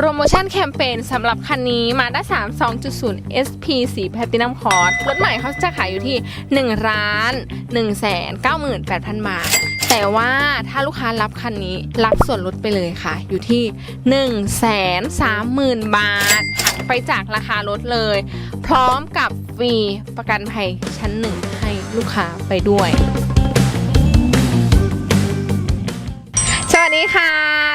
โปรโมชั่นแคมเปญสำหรับคันนี้มาด้า3 2.0 SP สีแพตตินัมคอร์สรถใหม่เขาจะขายอยู่ที่ 1 ล้าน1 9 8 0 0 0 บาท แต่ว่าถ้าลูกค้ารับคันนี้รับส่วนลดไปเลยค่ะ อยู่ที่ 1 3 0 0 0 0 บาท ไปจากราคารถเลย พร้อมกับฟรีประกันภัยชั้นหนึ่งให้ลูกค้าไปด้วย ดีค่ะ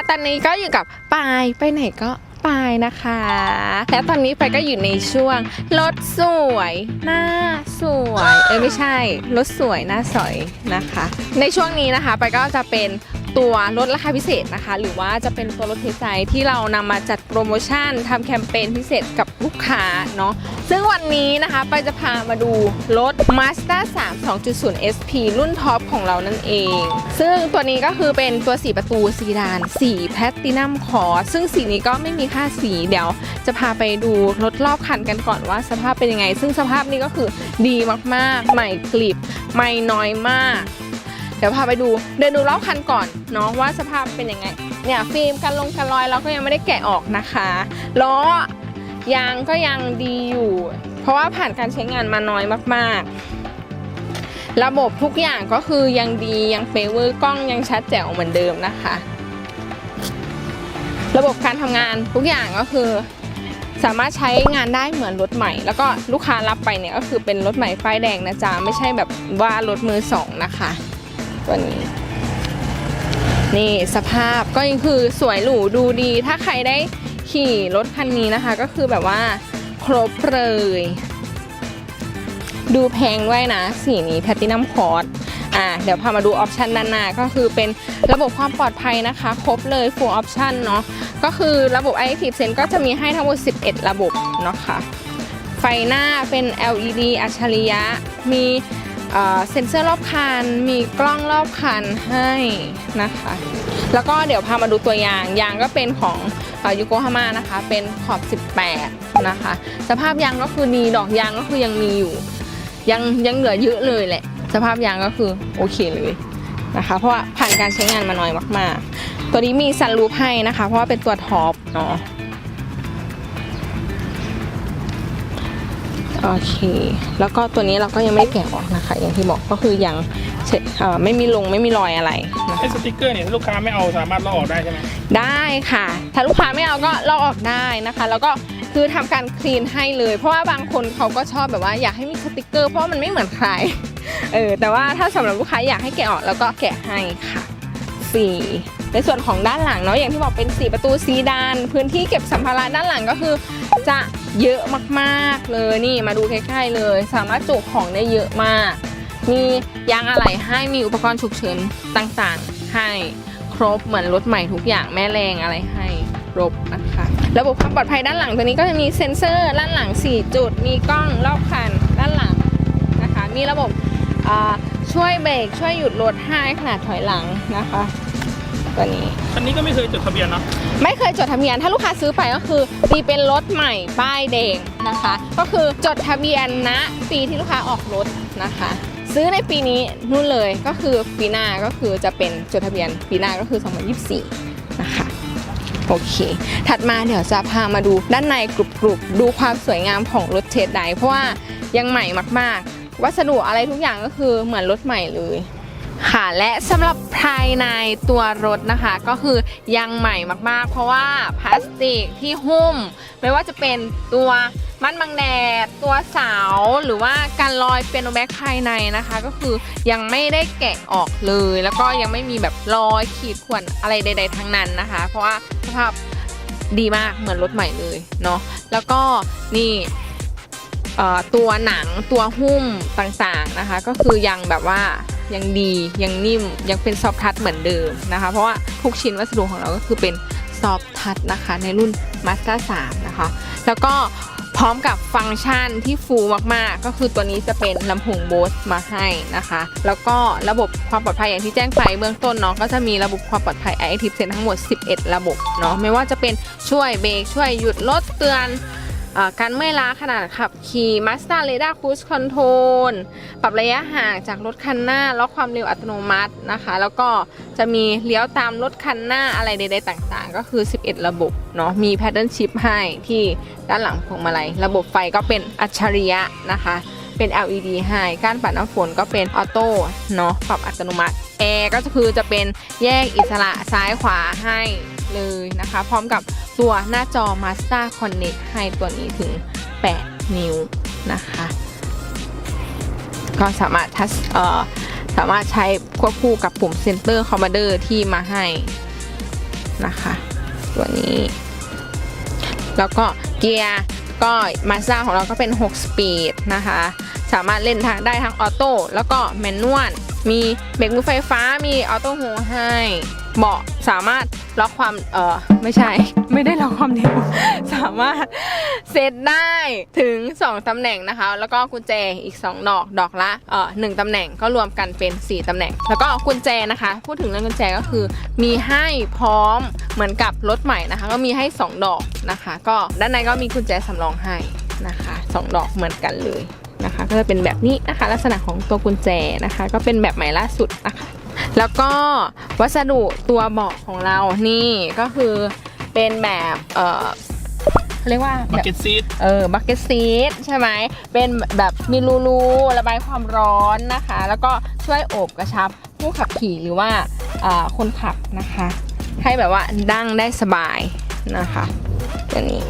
ตอนนี้ก็อยู่กับปายไปไหนก็ปายนะคะ และตอนนี้ไปก็อยู่ในช่วงรถสวยหน้าสวย เอ้ยไม่ใช่รถสวยหน้าสวยนะคะ ในช่วงนี้นะคะไปก็จะเป็น ตัวลดราคาพิเศษนะคะ หรือว่าจะเป็นตัวรถเทสไซที่เรานำมาจัดโปรโมชั่นทำแคมเปญพิเศษกับลูกค้าเนาะซึ่งวันนี้นะคะไปจะพามาดูรถ Mazda 3 2.0 SP รุ่นท็อปของเรานั่นเอง ซึ่งตัวนี้ก็คือเป็นตัว 4 ประตูซีดานสีแพตตินัมคอซึ่งสีนี้ก็ไม่มีค่าสีเดี๋ยว จะพาไปดูรถรอบคันกันก่อนว่าสภาพเป็นยังไง ซึ่งสภาพนี้ก็คือดีมากๆ ใหม่กลิบ ไม่น้อยมาก เดี๋ยวพาไปดูเดินดูรอบคันก่อนเนาะว่าสภาพเป็นยังไง เนี่ยฟิล์มกันลงกันรอยเราก็ยังไม่ได้แกะออกนะคะล้อยางก็ยังดีอยู่ เพราะว่าผ่านการใช้งานมาน้อยมากๆ ระบบทุกอย่างก็คือยังดียังเฟเวอร์กล้องยังชัดแจ๋วเหมือนเดิมนะคะ ระบบการทำงานทุกอย่างก็คือสามารถใช้งานได้เหมือนรถใหม่ แล้วก็ลูกค้ารับไปเนี่ยก็คือเป็นรถใหม่ป้ายแดงนะจ๊ะ ไม่ใช่แบบว่ารถมือสองนะคะ ตัวนี้ นี่สภาพก็ยังคือสวยหรูดูดี ถ้าใครได้ขี่รถคันนี้นะคะ ก็คือแบบว่าครบเลย ดูแพงด้วยนะ สีนี้แพตตินัมคอร์สอะเดี๋ยวพามาดูออปชันด้านหน้าก็คือเป็นระบบความปลอดภัยนะคะ ครบเลย full option เนาะก็คือระบบ Active Sense ก็จะมีให้ทั้งหมด 11 ระบบเนาะค่ะไฟหน้าเป็น LED อัจฉริยะ มี เซ็นเซอร์รอบคัน มีกล้องรอบคันให้นะคะ แล้วก็เดี๋ยวพามาดูตัวยาง ยางก็เป็นของยูโกฮาม่านะคะ เป็นขอบ 18 นะคะ สภาพยางก็คือดี ดอกยางก็คือยังมีอยู่ ยังยังเหลือเยอะเลยแหละ สภาพยางก็คือโอเคเลยนะคะ เพราะว่าผ่านการใช้งานมาน้อยมาก ๆ ตัวนี้มีซันรูฟให้นะคะ เพราะว่าเป็นตัวท็อปเนาะ โอเค แล้วก็ตัวนี้เราก็ยังไม่ได้แกะออกนะคะ อย่างที่บอกก็คือยังเช็ดเอ่อไม่มีลงไม่มีรอยอะไรนะไอ้สติกเกอร์เนี่ยถ้าลูกค้าไม่เอาสามารถลอกออกได้ใช่ไหมได้ค่ะ ถ้าลูกค้าไม่เอาก็ลอกออกได้นะคะ แล้วก็คือทำการคลีนให้เลย เพราะว่าบางคนเขาก็ชอบแบบว่าอยากให้มีสติกเกอร์เพราะว่ามันไม่เหมือนใครเออแต่ว่าถ้าสำหรับลูกค้าอยากให้แกะออกแล้วก็แกะให้ค่ะ ฟรี ในส่วนของด้านหลังเนาะอย่างที่บอกเป็น 4 ประตูซีดาน พื้นที่เก็บสัมภาระด้านหลังก็คือจะเยอะมากๆเลยนี่มาดูใกล้ๆเลย สามารถจุของได้เยอะมาก มียางอะไหล่ให้มีอุปกรณ์ฉุกเฉินต่างๆ ให้ครบเหมือนรถใหม่ทุกอย่างแม่แรงอะไรให้ครบนะคะระบบความปลอดภัยด้านหลังตัวนี้ก็จะมีเซ็นเซอร์ด้านหลัง 4 จุด มีกล้องรอบคันด้านหลังนะคะ มีระบบช่วยเบรกช่วยหยุดรถให้ขนาดถอยหลังนะคะ ตัวนี้ คันนี้ก็ไม่เคยจดทะเบียนเนาะไม่เคยจดทะเบียน ถ้าลูกค้าซื้อไปก็คือตีเป็นรถใหม่ป้ายแดงนะคะ ก็คือจดทะเบียนณปีที่ลูกค้าออกรถนะคะ ซื้อในปีนี้นู่นเลยก็คือปีหน้าก็คือจะเป็นจดทะเบียนปีหน้าก็คือ 2024 นะคะโอเค ถัดมาเดี๋ยวจะพามาดูด้านในกรุบๆ ดูความสวยงามของรถเทสไดเพราะว่ายังใหม่มากๆ วัสดุอะไรทุกอย่างก็คือเหมือนรถใหม่เลย ค่ะและสำหรับภายในตัวรถนะคะก็คือยังใหม่มากๆ เพราะว่าพลาสติกที่หุ้ม ไม่ว่าจะเป็นตัวมัดบังแดด ตัวเสาหรือว่าการลอยเปียโนแบ็กภายในนะคะ ก็คือยังไม่ได้แกะออกเลย แล้วก็ยังไม่มีแบบรอยขีดข่วนอะไรใด ๆ ทั้งนั้นนะคะ เพราะว่าสภาพดีมากเหมือนรถใหม่เลยเนาะแล้วก็นี่ตัวหนังตัวหุ้มต่างๆนะคะ ก็คือยังแบบว่า ยังดียังนิ่มยังเป็นซอฟทัชเหมือนเดิมนะคะ เพราะว่าทุกชิ้นวัสดุของเราก็คือเป็นซอฟทัชนะคะในรุ่น Mazda 3นะคะ แล้วก็พร้อมกับฟังก์ชันที่ฟูมากๆ ก็คือตัวนี้จะเป็นลำโพงโบสมาให้นะคะ แล้วก็ระบบความปลอดภัยอย่างที่แจ้งไปเบื้องต้นเนาะก็จะมีระบบความปลอดภัย Active Sense ทั้งหมด 11 ระบบเนาะไม่ว่าจะเป็นช่วยเบรกช่วยหยุดรถเตือน การเมื่อยล้าขณะขับขี่ Mazda Radar Cruise Control ปรับระยะห่างจากรถคันหน้าล็อกความเร็วอัตโนมัตินะคะ แล้วก็จะมีเลี้ยวตามรถคันหน้าอะไรใดๆต่างๆ ก็คือ 11 ระบบเนาะมี Pattern Shift ให้ที่ด้านหลังพวงมาลัย ระบบไฟก็เป็นอัจฉริยะนะคะเป็น LED ให้การปัดน้ำฝนก็เป็นออโต้เนาะปรับอัตโนมัติแอร์ก็คือจะเป็นแยกอิสระซ้ายขวาให้เลยนะคะ พร้อมกับ ตัวหน้าจอ Mazda Connect ให้ตัวนี้ถึง 8 นิ้วนะคะ ก็สามารถทัชสามารถใช้ควบคู่กับปุ่ม Center Commander ที่มาให้นะคะ ตัวนี้ แล้วก็เกียร์ก็มาสด้าของเราก็เป็น 6 สปีดนะคะ สามารถเล่นทางได้ทั้งออโต้แล้วก็แมนนวล มีเบรกมือไฟฟ้า มีออโต้โฮให้ เบาะสามารถล็อกความเออไม่ใช่ ไม่ได้ล็อกความเร็ว สามารถเซตได้ถึง 2ตำแหน่งนะคะ แล้วก็กุญแจอีก 2 ดอกดอกละเออหนึ่งตำแหน่งก็รวมกันเป็น 4ตำแหน่ง แล้วก็กุญแจนะคะ พูดถึงเรื่องกุญแจก็คือ มีให้พร้อมเหมือนกับรถใหม่นะคะ ก็มีให้ 2 ดอกนะคะ ก็ด้านในก็มีกุญแจสำรองให้นะคะสองดอกเหมือนกันเลยนะคะ ก็จะเป็นแบบนี้นะคะ ลักษณะของตัวกุญแจนะคะ ก็เป็นแบบใหม่ล่าสุดนะคะ แล้วก็วัสดุตัวเบาะของเรานี่ก็คือเป็นแบบเออเขาเรียกว่าบัแบกบเก็ตซีทเออบักเก็ตซีทใช่ไหมเป็นแบบมีรูรูระบายความร้อนนะคะ แล้วก็ช่วยโอบกระชับผู้ขับขี่หรือว่าอ่าคนขับนะคะ ให้แบบว่าดั้งได้สบายนะคะตัวนี้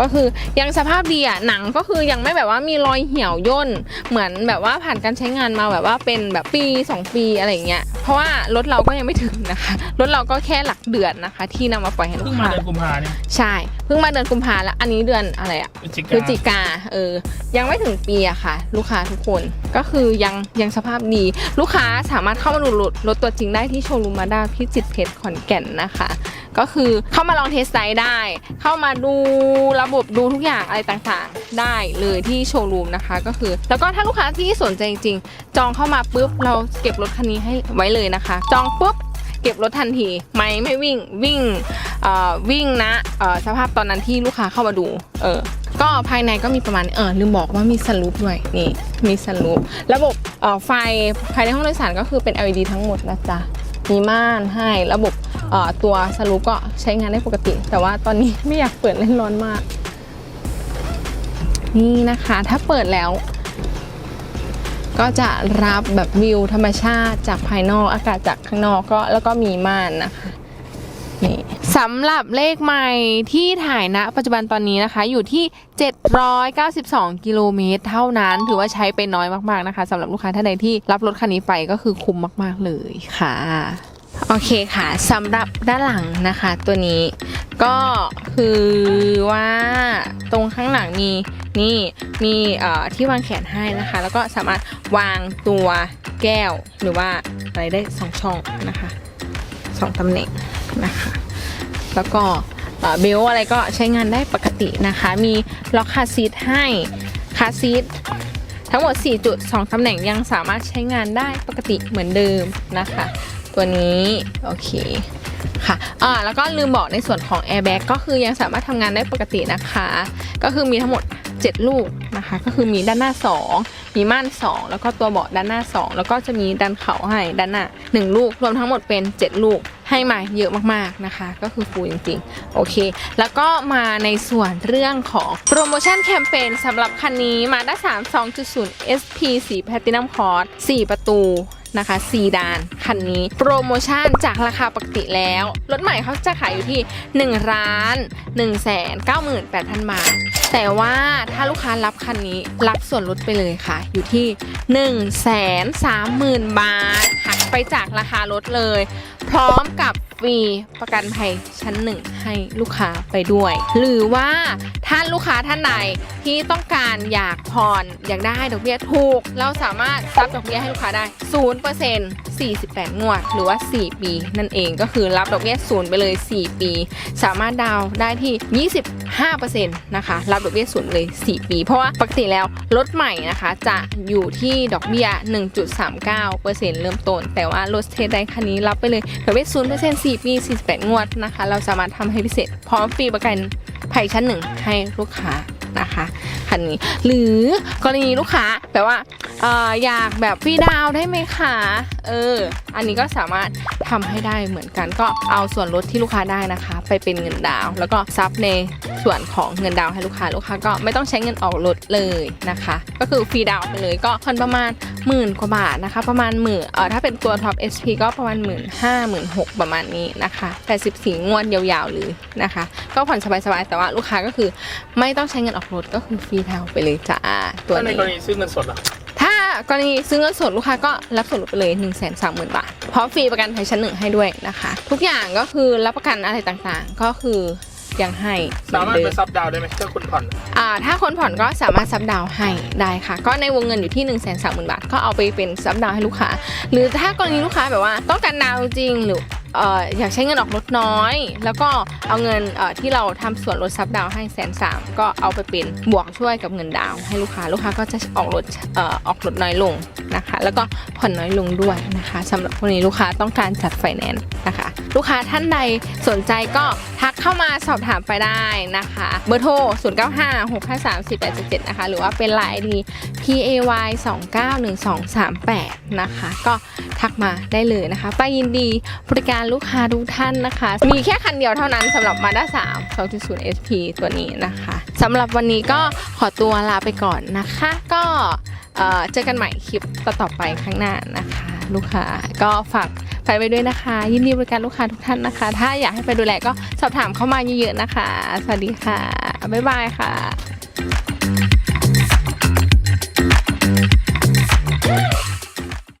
ก็คือยังสภาพดีอะหนังก็คือยังไม่แบบว่ามีรอยเหี่ยวย่นเหมือนแบบว่าผ่านการใช้งานมาแบบว่าเป็นแบบปี 2 ปีอะไรอย่างเงี้ยเพราะว่ารถเราก็ยังไม่ถึงนะคะรถเราก็แค่หลักเดือนนะคะ ที่นำมาปล่อยให้ลูเพิ่กงมาค้าเดือนกุมภาเนี่ยใช่เพิ่งมาเดือนกุมภาแล้วอันนี้เดือนอะไรอะพฤศจิพฤศกาจิกาเออยังไม่ถึงปีอะค่ะ ลูกค้าทุกคนก็คือยังยังสภาพดีลูกค้าสามารถเข้ามาดูรถรถตัวจริงได้ที่โชว์รูมมาด้าพิจิตรเพชรขอนแก่นนะคะ ก็คือเข้ามาลองเทสไซด์ได้ เข้ามาดูระบบดูทุกอย่างอะไรต่างๆ ได้เลยที่โชว์รูมนะคะก็คือ แล้วก็ถ้าลูกค้าที่สนใจจริงๆ จองเข้ามาปุ๊บเราเก็บรถคันนี้ให้ไว้เลยนะคะ จองปุ๊บเก็บรถทันทีไม่ไม่วิ่งวิ่งวิ่งนะสภาพตอนนั้นที่ลูกค้าเข้ามาดูเออก็ภายในก็มีประมาณเออลืมบอกว่ามีสลูปด้วยนี่มีสลูประบบไฟภายในห้องโดยสารก็คือเป็น LED ทั้งหมดนะจ๊ะมีม่านให้ระบบ ตัวสลูปก็ใช้งานได้ปกติ แต่ว่าตอนนี้ไม่อยากเปิดเล่นร้อนมาก นี่นะคะถ้าเปิดแล้ว ก็จะรับแบบวิวธรรมชาติจากภายนอกอากาศจากข้างนอกก็แล้วก็มีม่านนะคะนี่สำหรับเลขใหม่ที่ถ่ายณปัจจุบันตอนนี้นะคะ อยู่ที่ 792 กิโลเมตร เท่านั้น ถือว่าใช้ไปน้อยมากๆนะคะสำหรับลูกค้าท่านใดที่รับรถคันนี้ไปก็คือคุ้มมาก ๆ เลยค่ะ โอเคค่ะสำหรับด้านหลังนะคะตัวนี้ก็คือว่าตรงข้างหลังมีนี่มีที่วางแขนให้นะคะ แล้วก็สามารถวางตัวแก้วหรือว่าอะไรได้สองช่องนะคะสองตำแหน่งนะคะ แล้วก็เบลต์อะไรก็ใช้งานได้ปกตินะคะ มีล็อกคาซีทให้คาซีททั้งหมด 4 จุด 2 ตำแหน่งยังสามารถใช้งานได้ปกติเหมือนเดิมนะคะ ตัวนี้โอเคค่ะอ่าแล้วก็ลืมบอกในส่วนของ airbag ก็คือยังสามารถทำงานได้ปกตินะคะ ก็คือมีทั้งหมด 7 ลูกนะคะ ก็คือมีด้านหน้า 2 มีม่าน 2 แล้วก็ตัวเบาะด้านหน้า 2 แล้วก็จะมีดันเข่าให้ด้านหน้า 1 ลูก รวมทั้งหมดเป็น 7 ลูกให้มาเยอะมากๆนะคะ ก็คือฟูจริงๆ โอเค แล้วก็มาในส่วนเรื่องของโปรโมชั่นแคมเปญสำหรับคันนี้มาด้า3 2.0 SP สี Platinum Cross 4ประตู นะคะซีดานคันนี้ โปรโมชั่นจากราคาปกติแล้ว รถใหม่เขาจะขายอยู่ที่1ล้าน1แสน98,000 บาท แต่ว่าถ้าลูกค้ารับคันนี้รับส่วนลดไปเลยค่ะ อยู่ที่1แสน30,000 บาท หักไปจากราคารถเลย พร้อมกับ ฟรีประกันภัยชั้นหนึ่งให้ลูกค้าไปด้วย หรือว่าท่านลูกค้าท่านใดที่ต้องการอยากผ่อนอยากได้ดอกเบี้ยถูก เราสามารถรับดอกเบี้ยให้ลูกค้าได้0% 48 งวด หรือว่า 4 ปี นั่นเองก็คือรับดอกเบี้ยศูนย์ไปเลย 4 ปี สามารถดาวน์ได้ที่5%นะคะ รับดอกเบี้ยศูนย์เลย 4 ปี เพราะว่าปกติแล้วรถใหม่นะคะ จะอยู่ที่ดอกเบี้ย 1.39%เริ่มต้น แต่ว่ารถเทสได้คันนี้รับไปเลยดอกเบี้ย0% 4 4 ปี 48 งวดนะคะ เราสามารถทำให้พิเศษ พร้อมฟรีประกันภัยชั้นหนึ่งให้ลูกค้านะคะคันนี้ หรือกรณีลูกค้าแบบว่าอออยากแบบฟรีดาวได้ไหมคะ เออ อันนี้ก็สามารถทำให้ได้เหมือนกัน ก็เอาส่วนลดที่ลูกค้าได้นะคะ ไปเป็นเงินดาว แล้วก็ซับในส่วนของเงินดาวให้ลูกค้าลูกค้าก็ไม่ต้องใช้เงินออกรถเลยนะคะ ก็คือฟรีดาวไปเลยก็ผ่อนประมาณหมื่นกว่าบาทนะคะ ประมาณหมื่นเออถ้าเป็นตัวท็อป SP ก็ประมาณหมื่นห้าหมื่นหกประมาณนี้นะคะ84งวดยาวๆเลยนะคะ ก็ผ่อนสบายๆแต่ว่าลูกค้าก็คือไม่ต้องใช้เงินออกรถก็คือฟรีดาวไปเลยจ้าตัวถ้ในกรณีซื้อเงินสดล่ะ กรณีซื้อเงินสดลูกค้าก็รับส่วนลดไปเลย 1 3 0 0 0 0 บาทพร้อมฟรีประกันภัยชั้นหนึ่งให้ด้วยนะคะ ทุกอย่างก็คือรับประกันอะไรต่างๆ ก็คือยังให้เหสามารถอนไปเดิมซับดาวน์ได้ไหมถ้าคุณผ่อน อ่าถ้าคนผ่อนก็สามารถซับดาวน์ให้ได้ค่ะ ก็ในวงเงินอยู่ที่ 1 3 0 0 0 0 บาท ก็เอาไปเป็นซับดาวน์ให้ลูกค้า หรือถ้ากรณีลูกค้าแบบว่าต้องการดาวน์จริงหรือเอยากใช้เงินออกรถน้อย แล้วก็เอาเงินที่เราทำส่วนลดซับดาวให้แสนสามก็เอาไปเป็นบวกช่วยกับเงินดาวให้ลูกค้าลูกค้าก็จะออกรถออกรถน้อยลงนะคะ แล้วก็ผ่อนน้อยลงด้วยนะคะสำหรับคนนี้ลูกค้าต้องการจัดไฟแนนซ์นะคะ ลูกค้าท่านใดสนใจก็ทักเข้ามาสอบถามไปได้นะคะ เบอร์โทร 0 9 5 6 5 3 4 8 7 7 นะคะ หรือว่าเป็นไลน์ดี p a y 2 9 1 2 3 8 นะคะ ก็ทักมาได้เลยนะคะป้ายินดีบริการลูกค้าทุกท่านนะคะ มีแค่คันเดียวเท่านั้นสำหรับ Mazda 3 2.0 SP ตัวนี้นะคะสำหรับวันนี้ก็ขอตัวลาไปก่อนนะคะ ก็เอ่อเจอกันใหม่คลิปต่อๆไปข้างหน้านะคะ ลูกค้าก็ฝาก ไปไปด้วยนะคะ ยินดีบริการลูกค้าทุกท่านนะคะ ถ้าอยากให้ไปดูแลก็สอบถามเข้ามาเยอะๆนะคะ สวัสดีค่ะ บ๊ายบายค่ะ